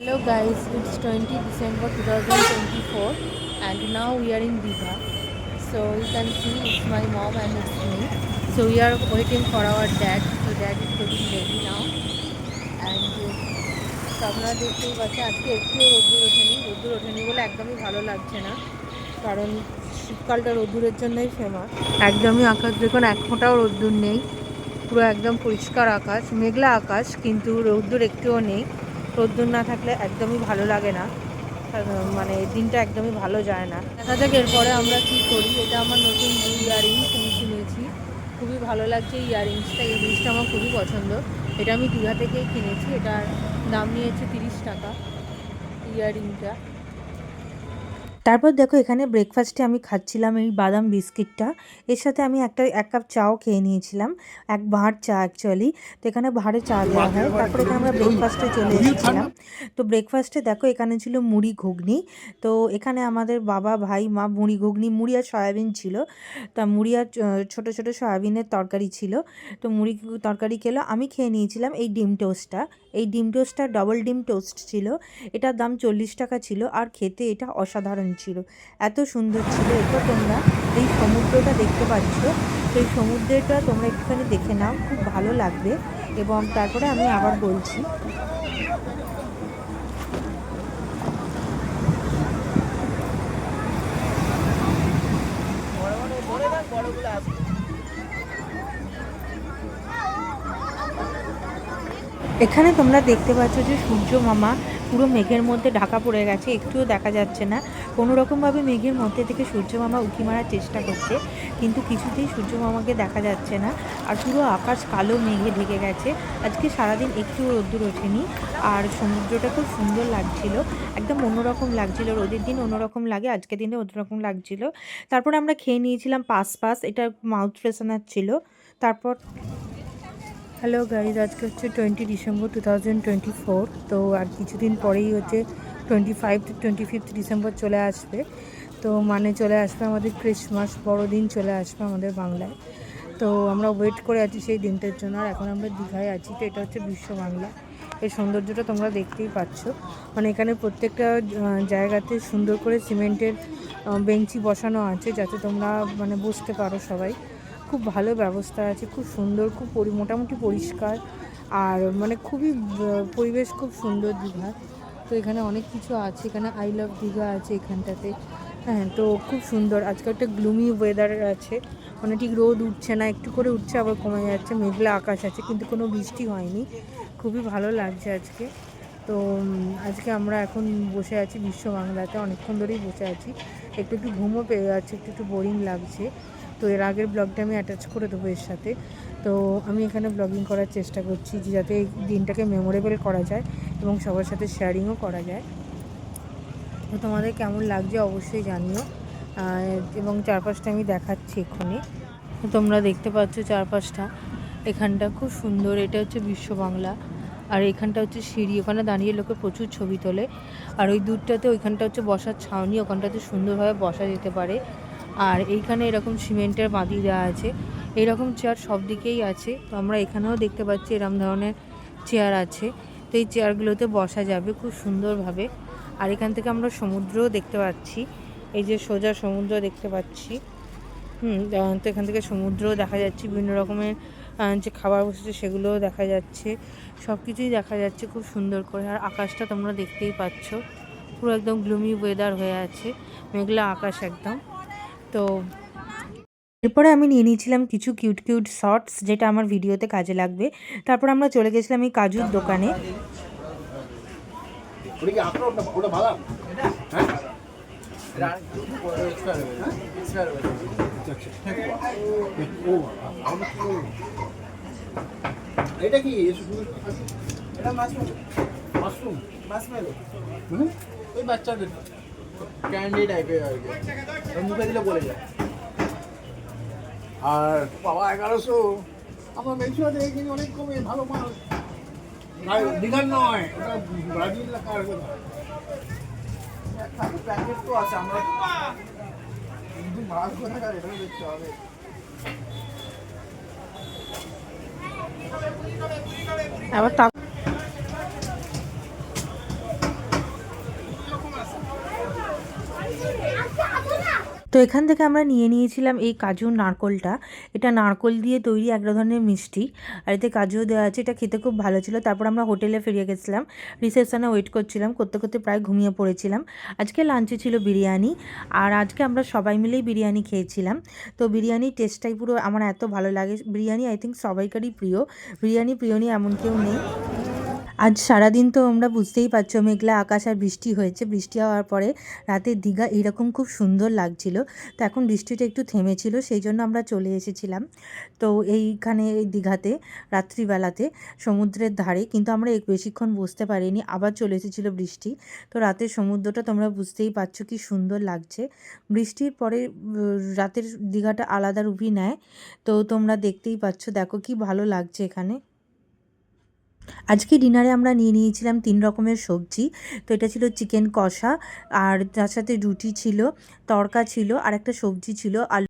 Hello guys, it's 20 December 2024 and now we are in Digha. So you can see it's my mom and it's me. So we are waiting for our dad. So dad is getting ready now. And তো আপনারা দেখতেই পাচ্ছেন আজকে একটুও রোদ্দুর ওঠেনি রোদ্দুর ওঠেনি বলে একদমই ভালো লাগছে না কারণ শীতকালটা রোদ্দুরের জন্যই ফেমাস একদমই আকাশ দেখুন এক ফোঁটাও রোদ্দুর নেই পুরো একদম পরিষ্কার আকাশ মেঘলা আকাশ কিন্তু রোদ্দুর একটুও নেই রোদ্দুর না থাকলে একদমই ভালো লাগে না। মানে দিনটা একদমই ভালো যায় না। দেখা যাক এরপরে আমরা কি করি। এটা আমার নতুন ইয়ারিংস আমি কিনেছি। খুবই ভালো লাগছে এই ইয়ারিংসটা এই জিনিসটা আমার খুবই পছন্দ। এটা আমি দীঘা থেকেই কিনেছি। এটার দাম নিয়েছে তিরিশ টাকা ইয়ারিংটা তারপর দেখো এখানে ব্রেকফাস্টে আমি খাচ্ছিলাম এই বাদাম বিস্কিটটা। এর সাথে আমি একটা, এক কাপ চাও খেয়ে নিয়েছিলাম, এক ভাঁড় চা অ্যাকচুয়ালি তো এখানে ভাঁড়ে চা দেওয়া হয়, তারপর এখানে আমরা ব্রেকফাস্টে চলে এসেছিলাম। তো ব্রেকফাস্টে দেখো এখানে ছিল মুড়ি ঘুগনি। তো এখানে আমাদের বাবা, ভাই, মা মুড়ি ঘুগনি, মুড়ি আর সয়াবিন ছিল। তা মুড়ি আর ছোট ছোট সয়াবিনের তরকারি ছিল। তো মুড়ি তরকারি খেলো, আমি খেয়ে নিয়েছিলাম এই ডিম টোস্টটা। এই ডিম টোস্টটা ডবল ডিম টোস্ট ছিল। এটার দাম চল্লিশ টাকা ছিল আর খেতে এটা অসাধারণ ছিল। এত সুন্দর ছিল। এটা তোমরা এই সমুদ্রটা দেখতে পাচ্ছ। সেই সমুদ্রটা তোমরা একটুখানি দেখে নাও। খুব ভালো লাগবে। এবং তারপরে আমি আবার বলছি। এখানে তোমরা দেখতে পাচ্ছ যে সূর্য মামা পুরো মেঘের মধ্যে ঢাকা পড়ে গেছে, একটুও দেখা যাচ্ছে না। কোনো রকমভাবে মেঘের মধ্যে থেকে সূর্য মামা উঁকি মারার চেষ্টা করছে, কিন্তু কিছুতেই সূর্য মামাকে দেখা যাচ্ছে না। আর পুরো আকাশ কালো মেঘে ঢেকে গেছে। আজকে সারাদিন একটু রোদ্দুর ওঠেনি। আর সমুদ্রটা খুব সুন্দর লাগছিল, একদম অন্যরকম লাগছিল। রোদের দিন অন্যরকম লাগে আজকে দিনে অন্যরকম লাগছিল। তারপর আমরা খেয়ে নিয়েছিলাম পাস পাস এটা মাউথ ফ্রেশনার ছিল। তারপর হ্যালো গাইজ আজকে হচ্ছে twenty December two thousand twenty four তো আর কিছুদিন পরেই হচ্ছে twenty five to twenty fifth December চলে আসবে। তো মানে চলে আসবে আমাদের ক্রিসমাস বড়দিন চলে আসবে আমাদের বাংলায়। তো আমরা ওয়েট করে আছি সেই দিনটার জন্য, আর এখন আমরা দীঘায় আছি, তো এটা হচ্ছে বিশ্ব বাংলা। এই সৌন্দর্যটা তোমরা দেখতেই পাচ্ছ। মানে এখানে প্রত্যেকটা জায়গাতে সুন্দর করে সিমেন্টের বেঞ্চি বসানো আছে, যাতে তোমরা মানে বসতে পারো সবাই। খুব ভালো ব্যবস্থা আছে, খুব সুন্দর, খুব পরি, মোটামুটি পরিষ্কার। আর মানে খুবই পরিবেশ খুব সুন্দর দীঘা। তো এখানে অনেক কিছু আছে, এখানে আই লাভ দীঘা আছে এখানটাতে। হ্যাঁ তো খুব সুন্দর। আজকে একটা গ্লুমি ওয়েদার আছে। মানে ঠিক রোদ উঠছে না, একটু করে উঠছে, আবার কমে যাচ্ছে। মেঘলা আকাশ আছে, কিন্তু কোনো বৃষ্টি হয়নি। খুবই ভালো লাগছে আজকে। তো আজকে আমরা এখন বসে আছি বিশ্ব বাংলাতে। অনেকক্ষণ ধরেই বসে আছি। একটু একটু ঘুমও পেয়ে যাচ্ছে, একটু একটু বোরিং লাগছে। তো এর আগের ব্লগটা আমি অ্যাটাচ করে দেবো এর সাথে। তো আমি এখানে ব্লগিং করার চেষ্টা করছি যে যাতে এই দিনটাকে মেমোরেবল করা যায় এবং সবার সাথে শেয়ারিংও করা যায়। তো তোমাদের কেমন লাগছে অবশ্যই জানিও। এবং চারপাশটা আমি দেখাচ্ছি এক্ষুনি। তোমরা দেখতে পাচ্ছ চারপাশটা। এখানটা খুব সুন্দর, এটা হচ্ছে বিশ্ব বাংলা। আর এখানটা হচ্ছে সিঁড়ি, ওখানে দাঁড়িয়ে লোকে প্রচুর ছবি তোলে। আর ওই দূরটাতে ওইখানটা হচ্ছে বসার ছাউনি, ওখানটাতে সুন্দরভাবে বসা যেতে পারে। আর এইখানে এরকম সিমেন্টের বাঁধি দেওয়া আছে। এরকম চেয়ার সব দিকেই আছে। তো আমরা এখানেও দেখতে পাচ্ছি এরকম ধরনের চেয়ার আছে। তো এই চেয়ারগুলোতে বসা যাবে খুব সুন্দরভাবে। আর এখান থেকে আমরা সমুদ্রও দেখতে পাচ্ছি। এই যে সোজা সমুদ্র দেখতে পাচ্ছি। হুম তো এখান থেকে সমুদ্রও দেখা যাচ্ছে। বিভিন্ন রকমের যে খাবার বসেছে সেগুলোও দেখা যাচ্ছে। সব কিছুই দেখা যাচ্ছে খুব সুন্দর করে। আর আকাশটা তোমরা দেখতেই পাচ্ছ। পুরো একদম গ্লুমি ওয়েদার হয়ে আছে। মেঘলা আকাশ একদম। তো এরপরে আমি নিয়ে নিয়েছিলাম কিছু কিউট কিউট শর্টস যেটা আমার ভিডিওতে কাজে লাগবে। তারপর আমরা চলে গেছিলাম এই কাজুর দোকানে? এটা কি এটা মাশরুম। মাশরুম। মাশমেলো মানে ওই বাচ্চাদের। ক্যান্ডি টাইপের আর কি। মুখে দিলে বলে যায় আর বাবা, এগারোশো। আমার মেনশনে দেখি অনেক কমে, ভালো মাল। দীঘার নয় ব্রাজিল কার তো আছে, আমরা কিন্তু মাল দেখতে হবে। আবার তো এখান থেকে আমরা নিয়ে নিয়েছিলাম এই কাজু নারকোলটা। এটা নারকোল দিয়ে তৈরি এক ধরনের মিষ্টি। আর এতে কাজুও দেওয়া আছে, এটা খেতে খুব ভালো ছিল। তারপর আমরা হোটেলে ফিরে গেছিলাম। রিসেপশনে ওয়েট করছিলাম, করতে করতে প্রায় ঘুমিয়ে পড়েছিলাম। আজকে লাঞ্চে ছিল বিরিয়ানি। আর আজকে আমরা সবাই মিলেই বিরিয়ানি খেয়েছিলাম। তো বিরিয়ানির টেস্টটাই পুরো আমার এত ভালো লাগে। বিরিয়ানি আই থিঙ্ক সবাইকারই প্রিয়। বিরিয়ানি প্রিয় নিয়ে এমন কেউ নেই। আজ সারাদিন তো আমরা বুঝতেই পারছ, মেঘলা আকাশ আর বৃষ্টি হয়েছে। বৃষ্টি হওয়ার পরে রাতের দীঘা এইরকম খুব সুন্দর লাগছিল। তো এখন বৃষ্টিটা একটু থেমেছিল, সেই জন্য আমরা চলে এসেছিলাম। তো এইখানে, এই দীঘাতে, রাত্রিবেলাতে, সমুদ্রের ধারে, কিন্তু আমরা বেশিক্ষণ বসতে পারিনি, আবার চলে এসেছিল বৃষ্টি। তো রাতের সমুদ্রটা তোমরা বুঝতেই পারছ কি সুন্দর লাগছে। বৃষ্টির পরে রাতের দীঘাটা আলাদা রূপই নেয়। তো তোমরা দেখতেই পাচ্ছ, দেখো কি ভালো লাগছে এখানে। আজকে ডিনারে আমরা নিয়ে নিয়েছিলাম তিন রকমের সবজি। তো এটা ছিল চিকেন কষা, আর তার সাথে রুটি ছিল তড়কা ছিল, আর একটা সবজি ছিল আলু।